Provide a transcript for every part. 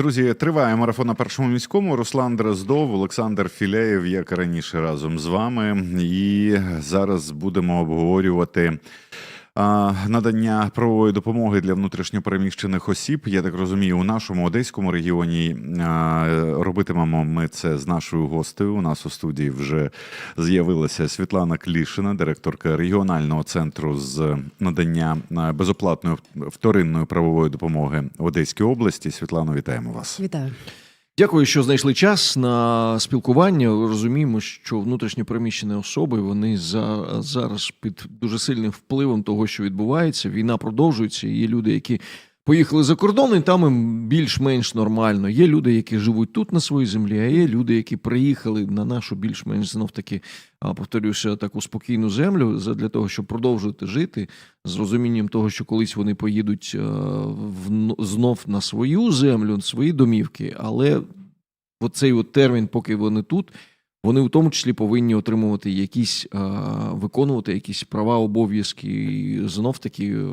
Друзі, триває марафон на першому міському. Руслан Дроздов, Олександр Філяєв, як раніше разом з вами. І зараз будемо обговорювати надання правової допомоги для внутрішньопереміщених осіб. Я так розумію, у нашому одеському регіоні робитимемо ми це з нашою гостею. У нас у студії вже з'явилася Світлана Клішина, директорка регіонального центру з надання безоплатної вторинної правової допомоги в Одеській області. Світлано, вітаємо вас. Вітаю. Дякую, що знайшли час на спілкування. Розуміємо, що внутрішньо переміщені особи вони за зараз під дуже сильним впливом того, що відбувається. Війна продовжується. Є люди, які поїхали за кордон, і там їм більш-менш нормально. Є люди, які живуть тут на своїй землі, а є люди, які приїхали на нашу більш-менш знов таки, повторюся, таку спокійну землю для того, щоб продовжувати жити з розумінням того, що колись вони поїдуть в- знов на свою землю, на свої домівки, але оцей от термін, поки вони тут, вони в тому числі повинні отримувати якісь, е, виконувати якісь права, обов'язки, і знов таки е,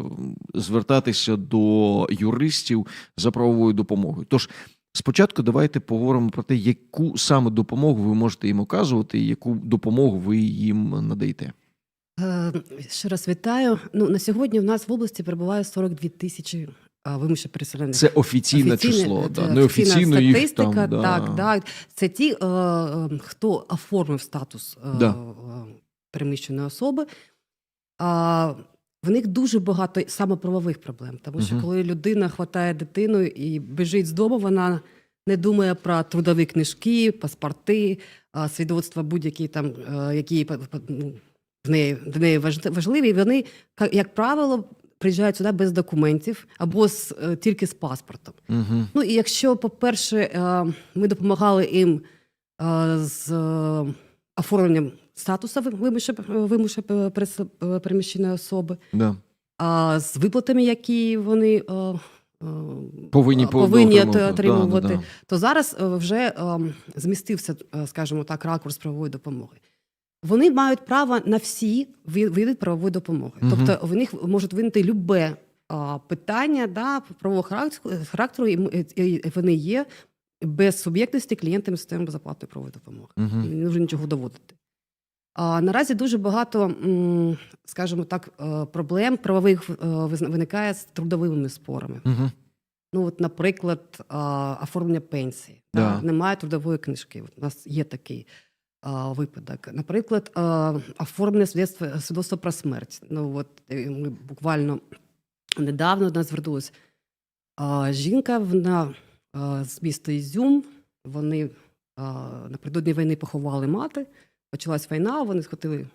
звертатися до юристів за правовою допомогою. Тож спочатку давайте поговоримо про те, яку саме допомогу ви можете їм оказувати, і яку допомогу ви їм надаєте. Е, Ще раз вітаю. Ну, на сьогодні в нас в області перебуває 42 тисячі вимушено переселених. Це офіційне Офіційне, число, е, да. неофіційно їх там. Да. Так, да. Це ті, е, е, хто оформив статус Да. переміщеної особи. В них дуже багато саме правових проблем. Тому що коли людина хватає дитину і біжить з дому, вона не думає про трудові книжки, паспорти, свідоцтва будь-які там, які ну, в неї, для неї важ- важливі. Вони, як правило, приїжджають сюди без документів або з, е, тільки з паспортом. Угу. Ну і якщо, по-перше, е, ми допомагали їм е, з оформленням статусу вимушено переміщеної особи, Да. а з виплатами, які вони Повинні, повинні отримувати. Да, да, да. то зараз вже е, змістився, скажімо так, ракурс правової допомоги. Вони мають право на всі ви- види правової допомоги. Мгм. Тобто в них можуть виникти любе а, питання да, правового характеру, характеру, і і- і вони є без суб'єктності клієнтами системи безоплатної правової допомоги. Мгм. Не нужно нічого доводити. А наразі дуже багато, скажімо так, е, проблем правових е, виникає з трудовими спорами. Мгм. Ну, от, наприклад, оформлення пенсії. Да. Немає трудової книжки. От У нас є такий випадок. Наприклад, свідоцтва, свідоцтва про смерть. Ну, от, е, ми буквально недавно до нас звернулася жінка, вона з міста Ізюм. Вони напередодні війни поховали мати. Почалась війна, вони схотили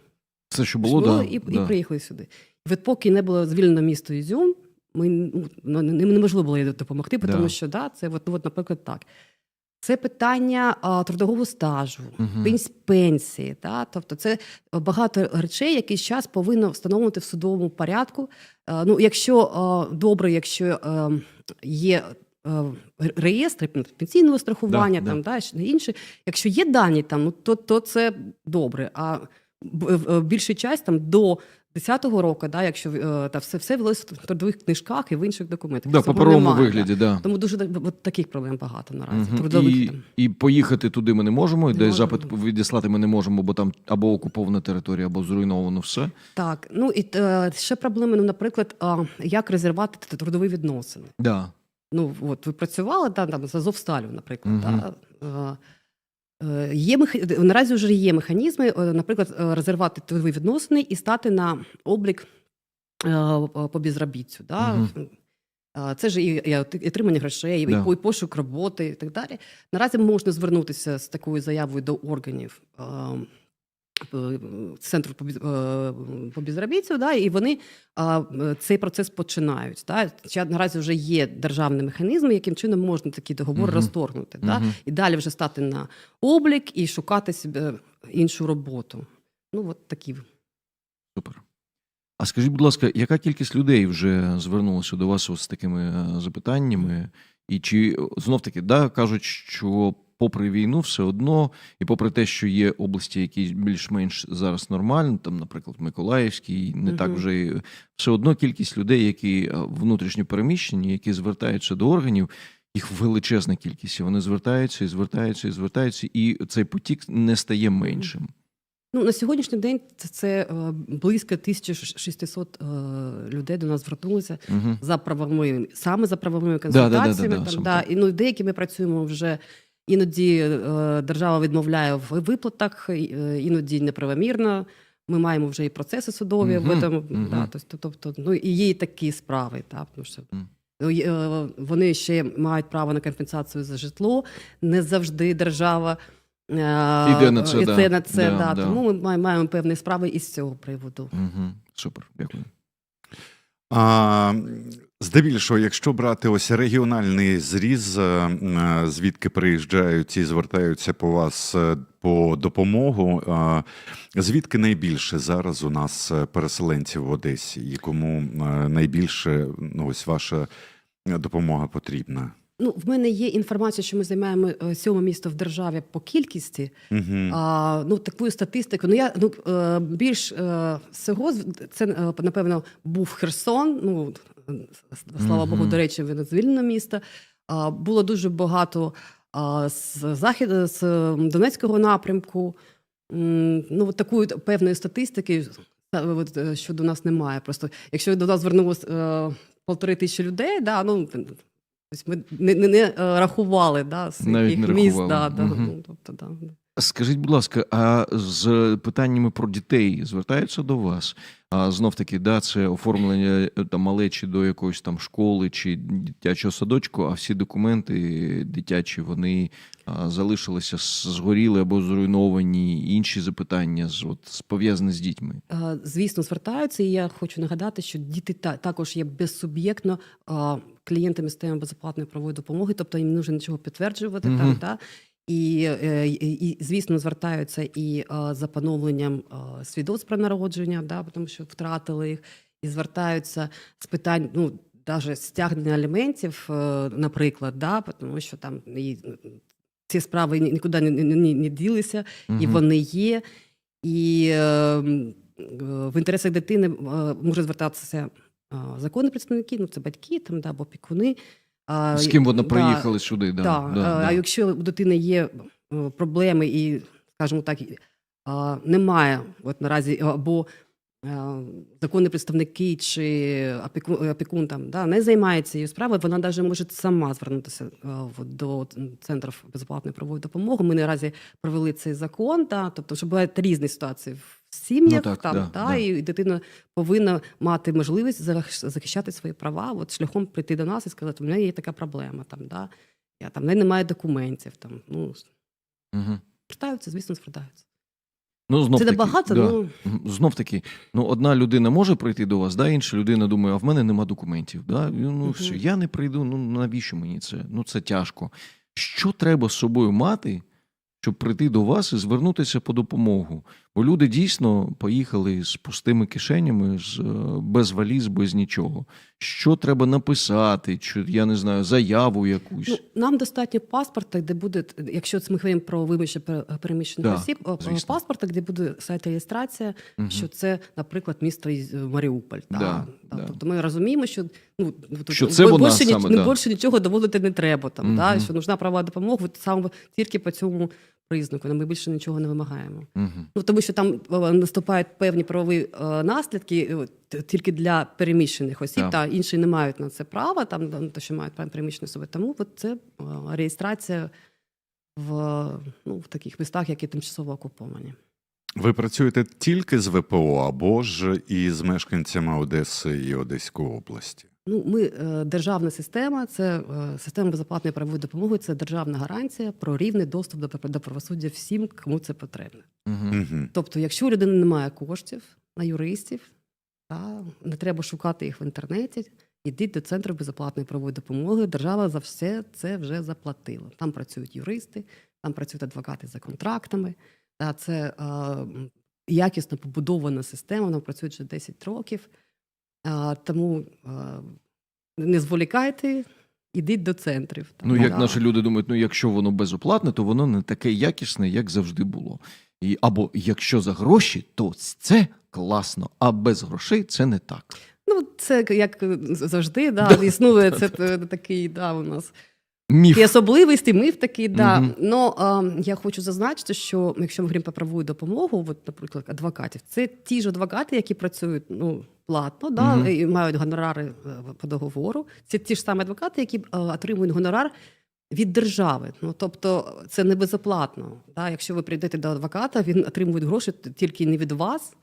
Все, що було, да, і, да. і приїхали сюди. Від поки не було звільнено місто Ізюм, ми ну, ну, неможливо було їй допомогти, Да. тому що да, це от, от, наприклад, так. Це питання а, трудового стажу, пенс- пенсії. Да? Тобто це багато речей, які час повинно встановлювати в судовому порядку. А, ну, якщо а, добре, якщо а, є а, реєстри пенсійного страхування, Да, там, да. Да, інше, якщо є дані там, ну, то, то це добре. А б- в- в більшій часть там до 10-го року, да, якщо е, та все, все велося в трудових книжках і в інших документах. Да, Цього паперовому немає, вигляді, Да. да. Тому дуже от таких проблем багато наразі. Мгм. Трудових І, там. і поїхати туди ми не можемо, і десь запит відіслати ми не можемо, бо там або окупована територія, або зруйновано все. Так, ну і е, ще проблеми, ну, наприклад, а, як розірвати т- трудові відносини. Да. Ну, от ви працювали там, там з Азовсталю, наприклад. Мгм. Да? Е, Є наразі вже є механізми, е, наприклад, е, розірвати твої відносини і стати на облік по безробіттю. Да? Е, Це ж і, отримання грошей, і, Да. і пошук роботи і так далі. Наразі можна звернутися з такою заявою до органів е, е, центру по, без- е, безробіттю, да, і вони а, е, цей процес починають. Да. Чи наразі вже є державний механізм, яким чином можна такий договор Мгм. розторгнути. Да, Мгм. і далі вже стати на облік і шукати себе іншу роботу. Ну, от такі. Супер. А скажіть, будь ласка, яка кількість людей вже звернулася до вас з такими е, запитаннями? І чи знов таки да, кажуть, що попри війну, все одно, і попри те, що є області, які більш-менш зараз нормально, там, наприклад, Миколаївський, не так вже все одно кількість людей, які е, внутрішньо переміщені, які звертаються до органів, Їх величезна кількість. і Вони звертаються і звертаються і звертаються, і цей потік не стає меншим. Ну, на сьогоднішній день це, це е, близько 1600 е, людей до нас звернулися Угу. за правовими, саме за правовими да, да, консультаціями. да, там, саме да, і, ну, деякі ми працюємо вже. Іноді е, держава відмовляє в виплатах, е, іноді неправомірно. Ми маємо вже і процеси судові в этом, да, тобто, тобто, ну, і є і такі справи. Так, тому що, ну, е, вони ще мають право на компенсацію за житло. Не завжди держава Іде на це, іде да. на це Да, да, да. Тому ми маємо, маємо певні справи із цього приводу. Угу. Супер, дякую. А, здебільшого, якщо брати ось регіональний зріз, е, е, звідки приїжджають і звертаються по вас е, по допомогу, звідки найбільше зараз у нас переселенців в Одесі, і кому найбільше ну, ось ваша допомога потрібна? Ну, в мене є інформація, що ми займаємо е, сьоме місто в державі по кількості. Угу. А, ну, таку статистику. Ну, я ну, е, більш е, всього це напевно був Херсон. Ну слава Мгм. Богу, до речі, він звільнено місто. А, було дуже багато а, з західу з Донецького напрямку. Ну, от такої певної статистики щодо нас немає. Просто якщо до нас звернулося полтори тисячі людей, да, ну. Тобто ми не, не, не е, рахували да, з Навіть яких не міст. рахували. Да, да, угу. ну, тобто, да. Скажіть, будь ласка, а з питаннями про дітей звертаються до вас? А знов таки, да, це оформлення е, там малечі до якоїсь там школи чи дитячого садочку, а всі документи дитячі вони а, залишилися згоріли або зруйновані. Інші запитання з от пов'язані з дітьми. Звісно, звертаються, і я хочу нагадати, що діти та- також є безсуб'єктно клієнтами системи безоплатної правової допомоги, тобто їм не нужно нічого підтверджувати Мгм. там. Та? І, е, і, і, звісно, звертаються і за поновленням свідоцтв про народження, да, тому що втратили їх, і звертаються з питань, ну, навіть стягнення аліментів, е, наприклад, да, тому що там і, ці справи нікуди не, не, не, не ділися, і вони є. І е, в інтересах дитини е, можуть звертатися законні представники, ну це батьки там, да, або опікуни. А, З ким вона да, сюди? Да, Да, да, е, да. А якщо у дитини є е, проблеми і, скажімо так, а, немає от наразі або е, законні представники чи опікун, опікун там да, не займається цією справою, вона навіть може сама звернутися е, до центрів безоплатної правової допомоги. Ми наразі провели цей закон, да, тобто, що бувають різні ситуації в сім'ях, Ну, так, там, да, да, да. і дитина повинна мати можливість захищати свої права, от шляхом прийти до нас і сказати, у мене є така проблема, там, да, я там мене немає документів. Там, ну, Мгм. звертаються, звісно, звертаються. Ну, знов Це таки, небагато, да. ну Знов таки, ну одна людина може прийти до вас, да, інша людина думає, а в мене нема документів. Да? Ну, Мгм. все, я не прийду. Ну навіщо мені це? Ну це тяжко. Що треба з собою мати, щоб прийти до вас і звернутися по допомогу? Бо люди дійсно поїхали з пустими кишенями, з, е, без валіз, без нічого. Що треба написати? Чи я не знаю, заяву якусь? Ну, нам достатньо паспорта, де буде, якщо це ми говоримо про пере- переміщених Да, осіб, звісно. паспорта, де буде сайт реєстрація, Мгм. що це, наприклад, місто із- Маріуполь. Да, Да, да. Тобто ми розуміємо, що ну тут Що це вона більше, саме, ні- да. більше нічого доводити не треба. Там, да, що нужна права допомога, саме тільки по цьому признаку. Ми більше нічого не вимагаємо. Мгм. Ну тому що там е, наступають певні правові е, наслідки е, тільки для переміщених осіб, Так. та інші не мають на це права, там то, що мають переміщені особи. Тому от це реєстрація в, ну, в таких містах, які тимчасово окуповані. Ви працюєте тільки з ВПО або ж і з мешканцями Одеси і Одеської області? Ну, ми е, державна система, це е, система безоплатної правової допомоги, це державна гарантія про рівний доступ до, до правосуддя всім, кому це потрібно. Угу. Тобто, якщо у людини немає коштів на юристів, та, не треба шукати їх в інтернеті, йдіть до центру безоплатної правової допомоги. Держава за все це вже заплатила. Там працюють юристи, там працюють адвокати за контрактами. Та, це е, якісно побудована система, вона працює вже 10 років. Е, тому а, не зволікайте, ідіть до центрів. Ну, як Да. наші люди думають, ну якщо воно безоплатне, то воно не таке якісне, як завжди було. І, або якщо за гроші, то це класно, а без грошей це не так. Ну, це як завжди, да, існує це такий, да, у нас. Міф. І особливості, міф такий, да. Мгм. Ну а, я хочу зазначити, що якщо ми говоримо про правову допомогу, от, наприклад, адвокатів, це ті ж адвокати, які працюють ну, платно, да, Мгм. і мають гонорари е, по договору. Це ті ж самі адвокати, які е, отримують гонорар. Від держави, ну тобто це не безоплатно. Да? Якщо ви прийдете до адвоката, він отримує гроші тільки не від вас,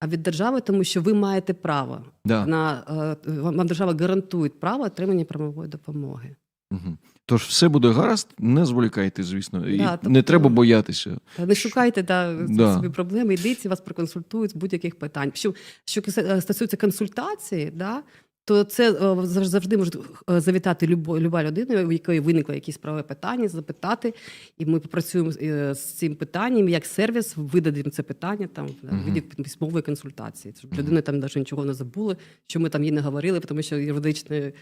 а від держави, тому що ви маєте право Да. на е, вам держава гарантує право отримання правової допомоги. Угу. Тож все буде гаразд, не зволікайте, звісно. І Да, не тобто- треба боятися. Не шукайте да, Да. собі проблеми, йдіть, вас проконсультують з будь-яких питань. Що, що стосується консультації, да, то це е, завжди може е, завітати любо, люба людина, у якої виникло якісь правове питання, запитати. І ми попрацюємо е, з цим питанням, як сервіс, видадимо це питання там в віді письмової консультації. Щоб Мгм. людина там навіть нічого не забула, що ми там їй не говорили, тому що юридичне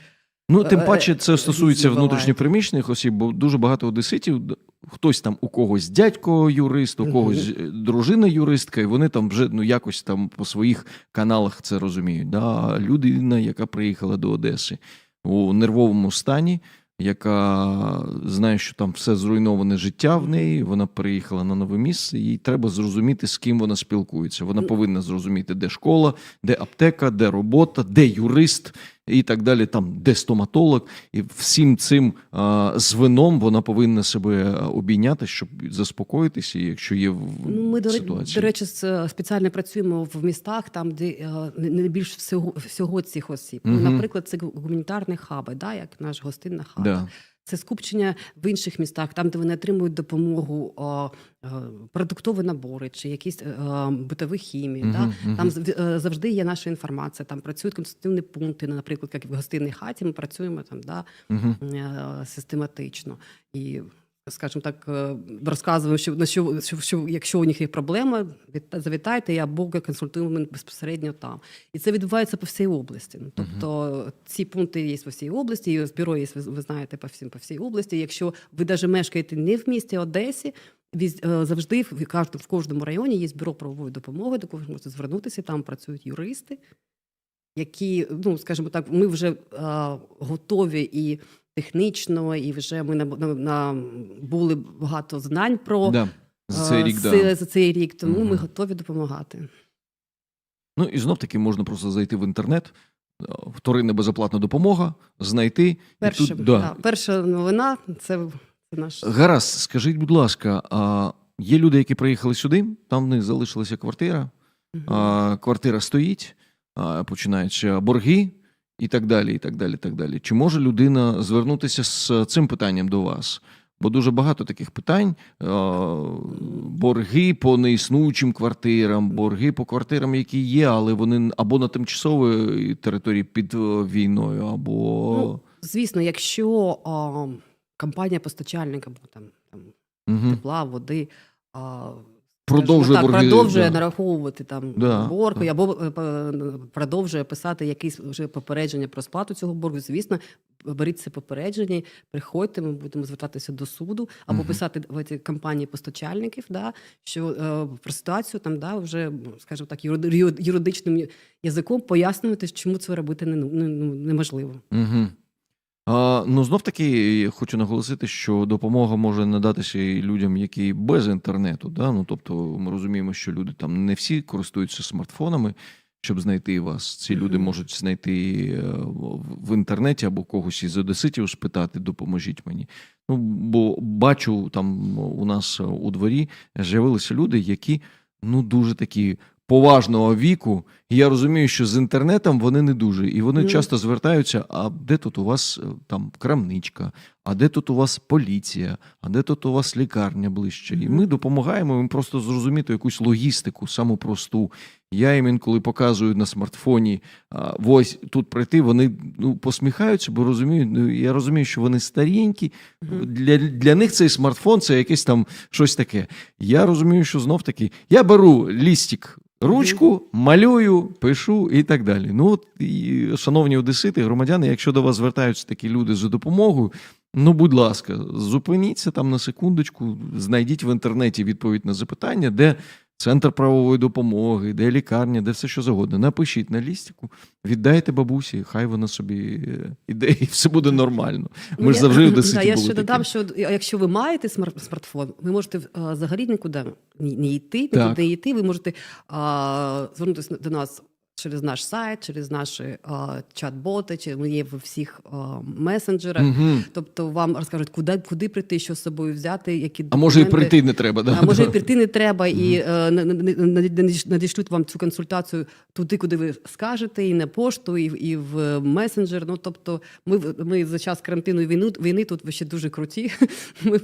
Ну, тим Е, паче, е, це стосується різні внутрішньопереміщених осіб, бо дуже багато одеситів, хтось там у когось дядько юрист, у когось е, дружина юристка, і вони там вже ну якось там по своїх каналах це розуміють. Да? Людина, яка приїхала до Одеси у нервовому стані, яка знає, що там все зруйноване життя в неї. Вона приїхала на нове місце, їй треба зрозуміти, з ким вона спілкується. Вона повинна зрозуміти, де школа, де аптека, де робота, де юрист і так далі, там де стоматолог, і всім цим а, звином вона повинна себе обійняти, щоб заспокоїтися, якщо є в Ну, ми до, ситуації. до речі, спеціально працюємо в містах, там, де е, не не більш всього, всього цих осіб. Угу. Наприклад, це гу- гуманітарні хаби, да, як наш гостинна хаба. да. Це скупчення в інших містах, там, де вони отримують допомогу, о, о, продуктові набори чи якісь е, битові хімії. Да? Мгм, мгм. Там е, завжди є наша інформація. Там працюють консультативні пункти. ну, Наприклад, як в гостинній хаті, ми працюємо там да, е, систематично. І, скажімо так, е, розказуємо, що, на що, що, що якщо у них є проблема, завітайте і або консультуємо безпосередньо там. І це відбувається по всій області. Ну, тобто ці пункти є по всій області, і бюро є, ви, ви знаєте, по всім по всій області. Якщо ви навіть мешкаєте не в місті Одесі, е, завжди в кожному, в кожному районі є бюро правової допомоги, до кого ви можете звернутися, там працюють юристи які, ну скажімо так, ми вже е, готові і технічно, і вже ми на, на, на були багато знань про Да. За цей е, рік, це- да. за цей рік, тому Мгм. ми готові допомагати. Ну і знов таки можна просто зайти в інтернет, е, вторинна безоплатна допомога, знайти. Перше, і тут, да. да, перша новина це, наш Гаразд, скажіть, будь ласка, а є люди, які приїхали сюди, там в них залишилася квартира, Мгм. а, квартира стоїть, а, починаються борги і так далі. і так далі, і так далі. Чи може людина звернутися з цим питанням до вас? Бо дуже багато таких питань: борги по неіснуючим квартирам, борги по квартирам, які є, але вони або на тимчасовій території під е, війною, або Ну, Звісно, якщо а, компанія постачальника або там, там Мгм. тепла, води. А, продовжує так, борги. продовжує да. нараховувати там Да, борг, да. або е, продовжує писати якісь вже попередження про сплату цього боргу. Звісно, беріть це попередження, приходьте, ми будемо звертатися до суду, або Мгм. писати в ці компанії постачальників, да, що е, про ситуацію там да, вже, скажімо так, юридичним язиком пояснювати, чому це робити не, ну, ну, неможливо. Угу. Ну, знов таки, хочу наголосити, що допомога може надатися і людям, які без інтернету. Да? Ну, тобто, ми розуміємо, що люди там не всі користуються смартфонами, щоб знайти вас. Ці люди можуть знайти е, в- в інтернеті або когось із одеситів спитати, допоможіть мені. Ну, бо бачу там у нас у дворі з'явилися люди, які ну дуже такі поважного віку. І я розумію, що з інтернетом вони не дуже. І вони mm. часто звертаються: а де тут у вас е, там крамничка, а де тут у вас поліція, а де тут у вас лікарня ближче? І ми допомагаємо їм просто зрозуміти якусь логістику, саму просту. Я їм інколи показую на смартфоні, ось тут пройти, вони ну, посміхаються, бо розуміють, ну, я розумію, що вони старенькі. Для, для них цей смартфон це якесь там щось таке. Я розумію, що знов таки я беру лістик, ручку, малюю, пишу і так далі. Ну, от, і, шановні одесити, громадяни, якщо до вас звертаються такі люди за допомогою, ну, будь ласка, зупиніться там на секундочку, знайдіть в інтернеті відповідь на запитання, де центр правової допомоги, де лікарня, де все що завгодно. Напишіть на лістику, віддайте бабусі, хай вона собі е, іде, і все буде нормально. Ми Ну, ж завжди в да, Одеситі Я ще додам, що якщо ви маєте смартфон, ви можете е, взагалі нікуди не не йти, нікуди так. йти. Ви можете а, звернутися до нас через наш сайт, через наші а, чат-боти, чи ми є в всіх а, месенджерах. Мгм. Тобто вам розкажуть, куди, куди прийти, що з собою взяти, які А може і прийти не треба, да? А може і прийти не треба, і е, на- надішлють вам цю консультацію туди, куди ви скажете, і на пошту, і, в- і в месенджер. Ну тобто, ми ми за час карантину і війни, війни тут ще дуже круті. Ми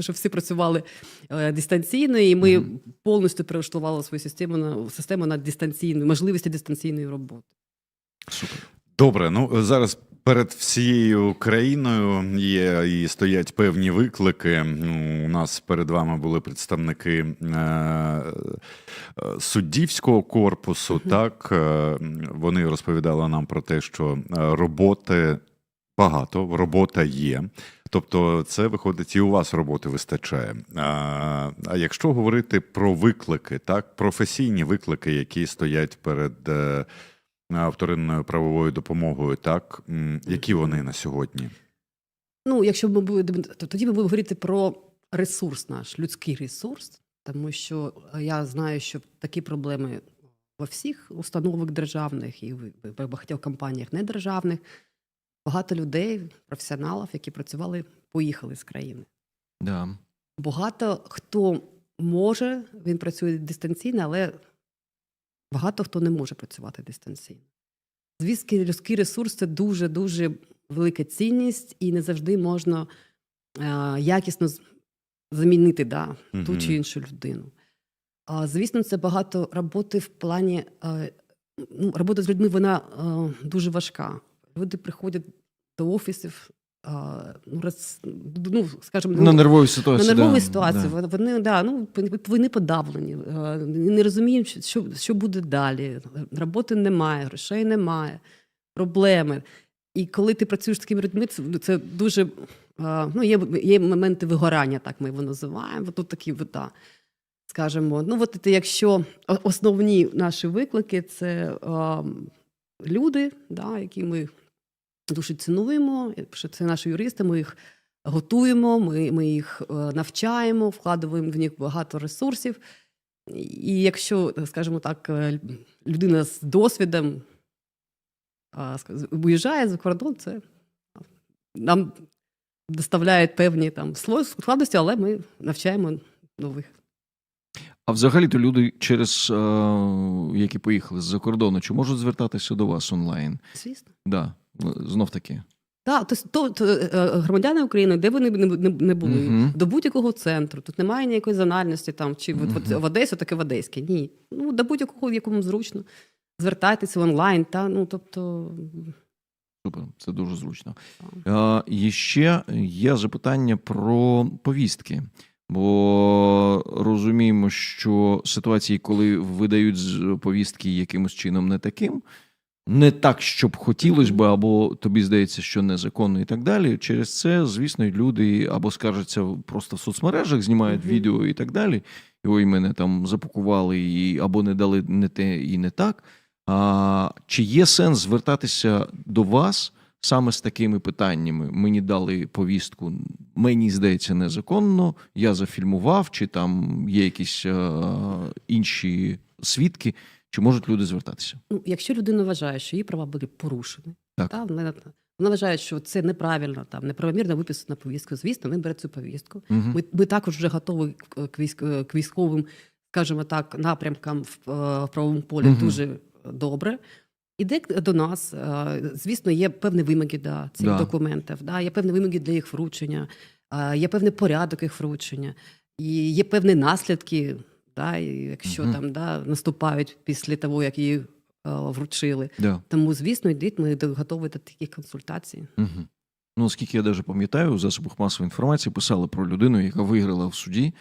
що всі працювали е, дистанційно, і ми повністю перелаштували свою систему на систему на дистанційну можливості дистанційної роботи. Супер. Добре, ну зараз перед всією країною є і стоять певні виклики. Ну, У нас перед вами були представники е, е, суддівського корпусу. Так е, вони розповідали нам про те, що е, роботи багато, робота є. Тобто, це виходить, і у вас роботи вистачає. А, а якщо говорити про виклики, так професійні виклики, які стоять перед е, а, вторинною правовою допомогою, так які вони на сьогодні? Ну, якщо ми будемо то тоді ми будемо говорити про ресурс наш, людський ресурс, тому що е, я знаю, що такі проблеми во всіх установах державних і в багатьох компаніях недержавних. Багато людей, професіоналів, які працювали, поїхали з країни. Да. Багато хто може, він працює дистанційно, але багато хто не може працювати дистанційно. Звісно, людський ресурс це дуже дуже велика цінність, і не завжди можна е, якісно замінити да, ту чи іншу людину. А, звісно, це багато роботи в плані. е, ну, робота з людьми вона е, дуже важка. Люди приходять до офісів. ну, роз, ну, скажімо, На нервовій ситуації. на нервовій да, ситуації. да. Вони, да, ну, вони подавлені, не розуміють, що, що буде далі. Роботи немає, грошей немає, проблеми. І коли ти працюєш з такими людьми, це, це дуже ну, є, є моменти вигорання, так ми його називаємо. Тут такі да, скажімо, ну от це якщо основні наші виклики це е, люди, да, які ми дуже цінуємо, що це наші юристи, ми їх готуємо, ми, ми їх е, навчаємо, вкладаємо в них багато ресурсів. І якщо, скажімо так, е, людина з досвідом виїжджає за кордон, це нам доставляє певні там складності, але ми навчаємо нових. А взагалі-то люди, через е, які поїхали з-за кордону, чи можуть звертатися до вас онлайн? Звісно. Да. Знов таки. Так, то, то, то е, е, громадяни України, де вони б не, не, не були, Мгм. до будь-якого центру. Тут немає ніякої зональності, там, чи от, Мгм. в Одесі, таке в Одеське. Ні. Ну, до будь-якого, в якому зручно. Звертайтеся онлайн, та, ну, тобто, Супер, це дуже зручно. Е, і ще є запитання про повістки. Бо розуміємо, що ситуації, коли видають повістки якимось чином не таким, не так, щоб хотілося би, або тобі здається, що незаконно і так далі. Через це, звісно, люди або скаржаться просто в соцмережах, знімають Мгм. відео і так далі. І ой, мене там запакували, і, або не дали не те і не так. А, чи є сенс звертатися до вас саме з такими питаннями? Мені дали повістку, мені здається, незаконно, я зафільмував, чи там є якісь е, інші свідки, чи можуть люди звертатися? ну, якщо людина вважає, що її права були порушені, Так. Та, вона, вона вважає, що це неправильно, там, неправомірно виписана повістка, звісно, він бере цю повістку. Угу. Ми, ми також вже готові к військ, к військовим, скажімо так, напрямкам в, е, в правовому полі Мгм. дуже добре. Іде до нас, е, звісно, є певні вимоги до цих Да. документів, да, є певні вимоги для їх вручення, е, є певний порядок їх вручення, і є певні наслідки, да, і якщо угу. там да, наступають після того, як її е, вручили. Да. Тому, звісно, йдіть, ми готові до таких консультацій. Угу. Ну, оскільки я навіть пам'ятаю, у засобах масової інформації писали про людину, яка виграла в суді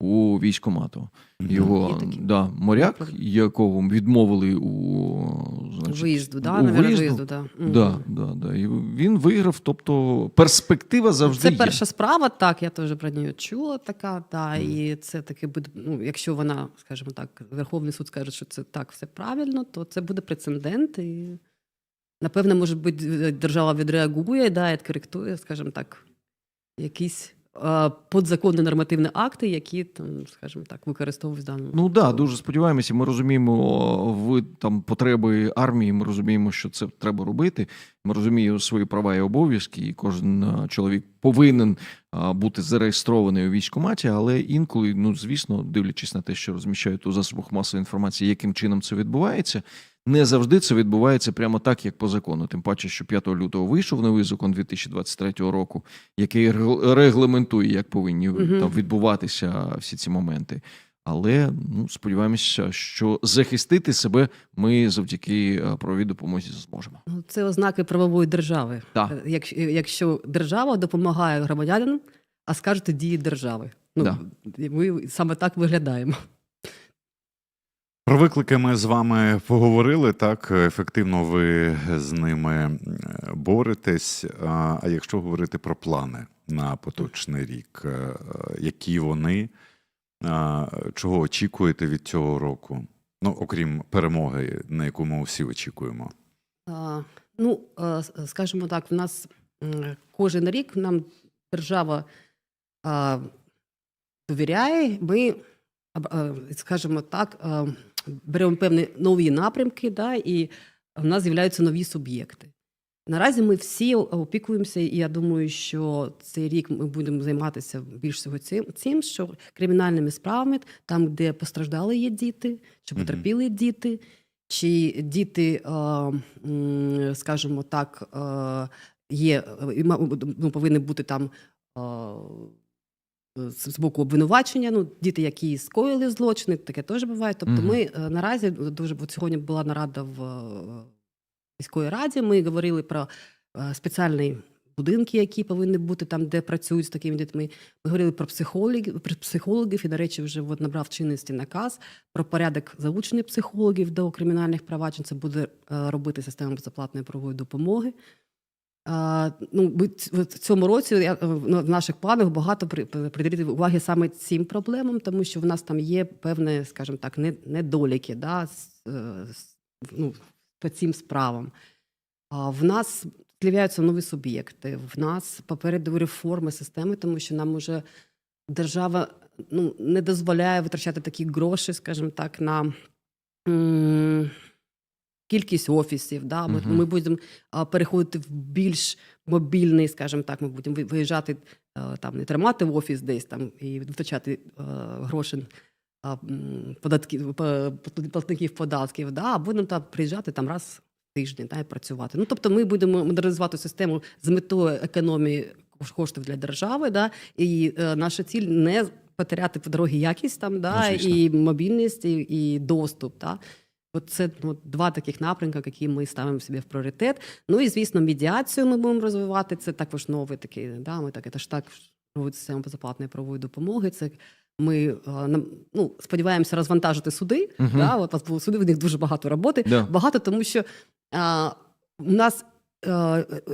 у військомату. Його да, моряк, якого відмовили у значить, Виїзду, да, у виїзду. виїзду, да. Да, да, да. І він виграв. Тобто перспектива завжди Це є. перша справа, так, я теж про неї чула така, та, і це таки буде, ну, якщо вона, скажімо так, Верховний суд скаже, що це так все правильно, то це буде прецедент. І, напевно, може бути, держава відреагує, да, і коректує, скажімо так, якісь подзаконні нормативні акти, які там, скажімо так, використовують в даному. Ну да, дуже сподіваємося. Ми розуміємо в там потреби армії. Ми розуміємо, що це треба робити. Ми розуміємо свої права і обов'язки, і кожен чоловік повинен а, бути зареєстрований у військкоматі, але інколи, ну звісно, дивлячись на те, що розміщають у засобах масової інформації, яким чином це відбувається. Не завжди це відбувається прямо так, як по закону. Тим паче, що 5 лютого вийшов новий закон 2023 року, який регламентує, як повинні Мгм. там відбуватися всі ці моменти. Але ну сподіваємося, що захистити себе ми завдяки е, правовій допомозі зможемо. Ну, Це ознаки правової держави. Так. Е, Якщо, якщо держава допомагає громадянину, а скажете дії держави. Ну, Да. Ми саме так виглядаємо. Про виклики ми з вами поговорили. Так ефективно ви з ними е, боретесь. А якщо говорити про плани на поточний рік, е, е, які вони, чого очікуєте від цього року? Ну, окрім перемоги, на яку ми всі очікуємо. Ну, а, скажімо так, в нас кожен рік нам держава довіряє, ми, скажімо так, а, беремо певні нові напрямки, да, і в нас з'являються нові суб'єкти. Наразі ми всі опікуємося, і я думаю, що цей рік ми будемо займатися більш всього цим, цим що кримінальними справами, там, де постраждали є діти, чи потерпіли діти, чи діти, скажімо так, є, ну, повинні бути там з з боку обвинувачення, ну, діти, які скоїли злочини, таке теж буває. Тобто Мгм. ми е, наразі дуже, от сьогодні була нарада в е, міської раді, ми говорили про е, спеціальні будинки, які повинні бути там, де працюють з такими дітьми. Ми говорили про психологів, про психологів, і, до речі, вже от набрав чинності наказ про порядок залучення психологів до кримінальних проваджень. Це буде е, робити система безоплатної правової допомоги. Ну, в цьому році е, в в наших планах багато при- при- приділити уваги саме цим проблемам, тому що в нас там є певне, скажімо так, недоліки да, е, ну, по цим справам. А в нас з'являються нові суб'єкти. В нас попереду реформи системи, тому що нам уже держава ну, не дозволяє витрачати такі гроші, скажімо так, на кількість офісів. Да? Ми, ми будемо переходити в більш мобільний, скажімо так, ми будемо виїжджати е, там, не тримати в офіс десь там і витрачати е, гроші. Податків, платників податків, да, а будемо там приїжджати там раз в тиждень да, і працювати. Ну, тобто ми будемо модернізувати систему з метою економії коштів для держави, да, і е, наша ціль не потеряти по дорогі якість там, да, Ну, і мобільність, і, і доступ. Да. От це ну, два таких напрямка, які ми ставимо собі в пріоритет. Ну і звісно, медіацію ми будемо розвивати. Це також новий такий. Да, ми так, це ж так проводить система безоплатної правової допомоги. Це ми ну, сподіваємося розвантажити суди. Мгм. Да, от суди, в них дуже багато роботи. Yeah. Багато, тому що а, у нас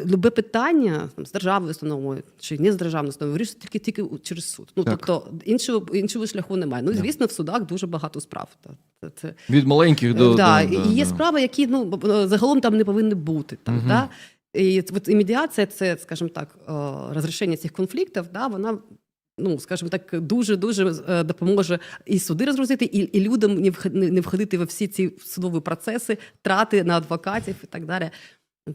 любе питання там, з державною установою чи не з державною установою вирішується тільки, тільки через суд. Ну, Так. тобто іншого, іншого шляху немає. Ну, звісно, в судах дуже багато справ. Та- Це, Від маленьких до да, до- і да, є да. справи, які ну, загалом там не повинні бути. Там, Мгм. да? І, от, і медіація це, скажімо так, е, розрішення цих конфліктів, да, вона. Ну, скажімо так, дуже дуже е, допоможе і суди розгрузити, і, і людям не входити во всі ці судові процеси, трати на адвокатів і так далі.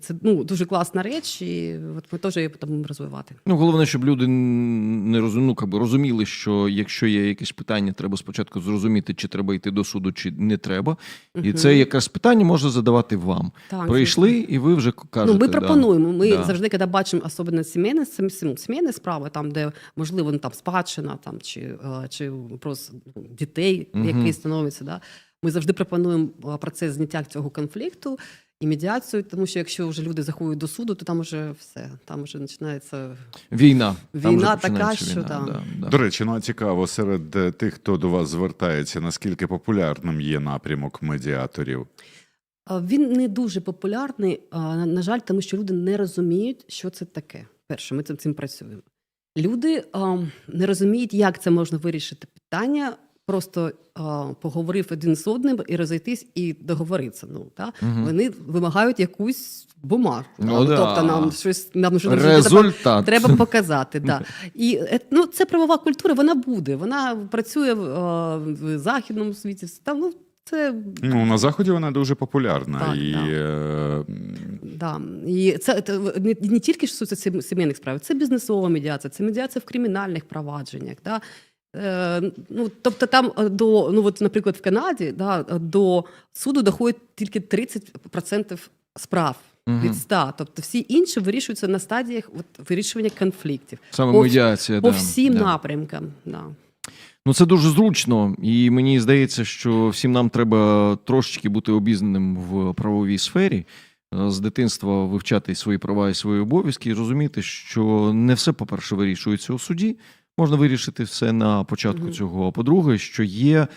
Це ну дуже класна реч, і от ми теж її будемо розвивати. Ну, головне, щоб люди не розум, ну, розуміли, що якщо є якесь питання, треба спочатку зрозуміти, чи треба йти до суду, чи не треба. І це якраз питання можна задавати вам. Так, Прийшли, і ви вже кажете. Ну, ми да. пропонуємо. Ми Да. завжди, коли бачимо особливо сімейні, сім- сім- сімейні справи, там, де можливо ну, там спадщина, там чи, е, чи просто ну, дітей, Мгм. які становляться. Да? Ми завжди пропонуємо е, процес зняття цього конфлікту. І медіацію, тому що якщо вже люди заходять до суду, то там вже все, там вже починається Війна. Війна така, починається що там. Да, да. До речі, ну а цікаво, серед е, тих, хто до вас звертається, наскільки популярним є напрямок медіаторів? Він не дуже популярний, на, на жаль, тому що люди не розуміють, що це таке. Перше, ми цим, цим працюємо. Люди не розуміють, як це можна вирішити питання, просто а, поговорив один з одним і розійтись і договоритися. Ну, та? Мгм. Вони вимагають якусь бумажку. Ну, Ну, да. Тобто нам щось нам вже Результат. Треба показати, да. І е, ну, це правова культура, вона буде. Вона працює в, е, в західному світі. Там, ну, це Ну на заході вона дуже популярна Так, і так. е, Да. І це, це не, не тільки що це сімейних справ, це бізнесова медіація, це медіація в кримінальних провадженнях. Да? Е, ну, тобто там е, до, ну от, наприклад, в Канаді да, до суду доходить тільки 30% справ Мгм. від 100. Тобто всі інші вирішуються на стадіях от, вирішування конфліктів. Саме по- медіація. По да, всім да. напрямкам. Да. Ну, це дуже зручно, і мені здається, що всім нам треба трошечки бути обізнаним в правовій сфері, е, з дитинства вивчати свої права і свої обов'язки, і розуміти, що не все, по-перше, вирішується у суді. Можна вирішити все на початку Мгм. цього. А по-друге, що є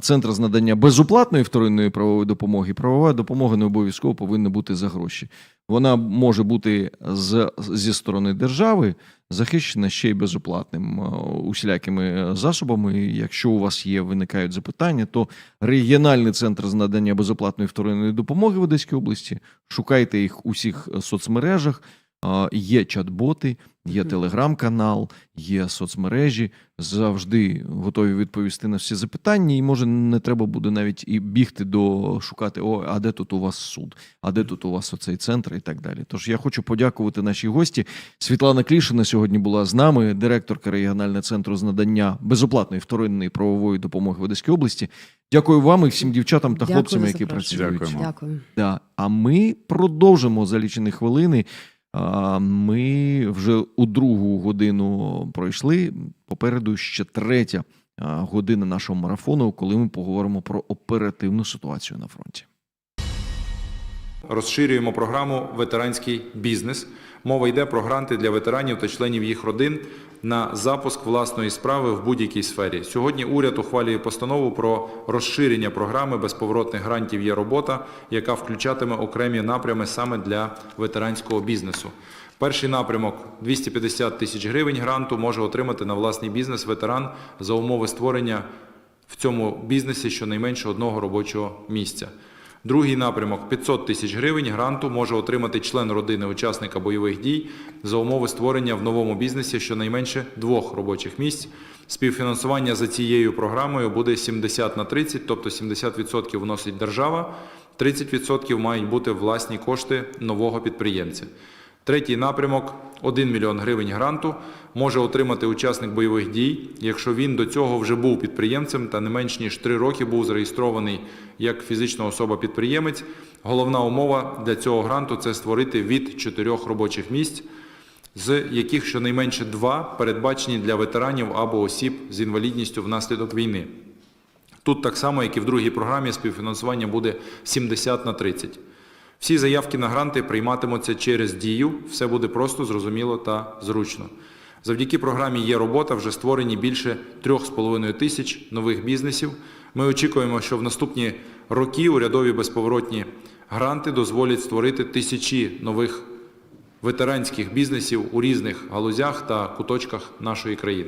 центр з надання безоплатної вторинної правової допомоги. Правова допомога не обов'язково повинна бути за гроші. Вона може бути з, зі сторони держави захищена ще й безоплатним е, усілякими засобами. Якщо у вас є, виникають запитання, то регіональний центр з надання безоплатної вторинної допомоги в Одеській області. Шукайте їх у всіх соцмережах. Є чат-боти, є телеграм-канал, є соцмережі. Завжди готові відповісти на всі запитання. І може не треба буде навіть і бігти до шукати: о, а де тут у вас суд, а де тут у вас оцей центр, і так далі. Тож я хочу подякувати нашій гості. Світлана Клішина сьогодні була з нами, директорка регіонального центру з надання безоплатної вторинної правової допомоги в Одеській області. Дякую вам і всім дівчатам та Дякую хлопцям, які працюють. Дякуємо. Дякую. Да. А ми продовжимо за лічені хвилини. Ми вже у другу годину пройшли. Попереду ще третя година нашого марафону, коли ми поговоримо про оперативну ситуацію на фронті. Розширюємо програму Ветеранський бізнес. Мова йде про гранти для ветеранів та членів їх родин на запуск власної справи в будь-якій сфері. Сьогодні уряд ухвалює постанову про розширення програми безповоротних грантів є робота, яка включатиме окремі напрями саме для ветеранського бізнесу. Перший напрямок 250 тисяч гривень гранту може отримати на власний бізнес ветеран за умови створення в цьому бізнесі щонайменше одного робочого місця. Другий напрямок 500 тисяч гривень гранту може отримати член родини учасника бойових дій за умови створення в новому бізнесі щонайменше двох робочих місць. Співфінансування за цією програмою буде 70 на 30, тобто 70% вносить держава, 30% мають бути власні кошти нового підприємця. Третій напрямок 1 мільйон гривень гранту може отримати учасник бойових дій, якщо він до цього вже був підприємцем та не менш ніж 3 роки був зареєстрований як фізична особа-підприємець. Головна умова для цього гранту це створити від 4 робочих місць, з яких щонайменше 2 передбачені для ветеранів або осіб з інвалідністю внаслідок війни. Тут так само, як і в другій програмі, співфінансування буде 70 на 30. Всі заявки на гранти прийматимуться через дію. Все буде просто, зрозуміло та зручно. Завдяки програмі є робота вже створені більше 3,5 тисяч нових бізнесів. Ми очікуємо, що в наступні роки урядові безповоротні гранти дозволять створити тисячі нових ветеранських бізнесів у різних галузях та куточках нашої країни.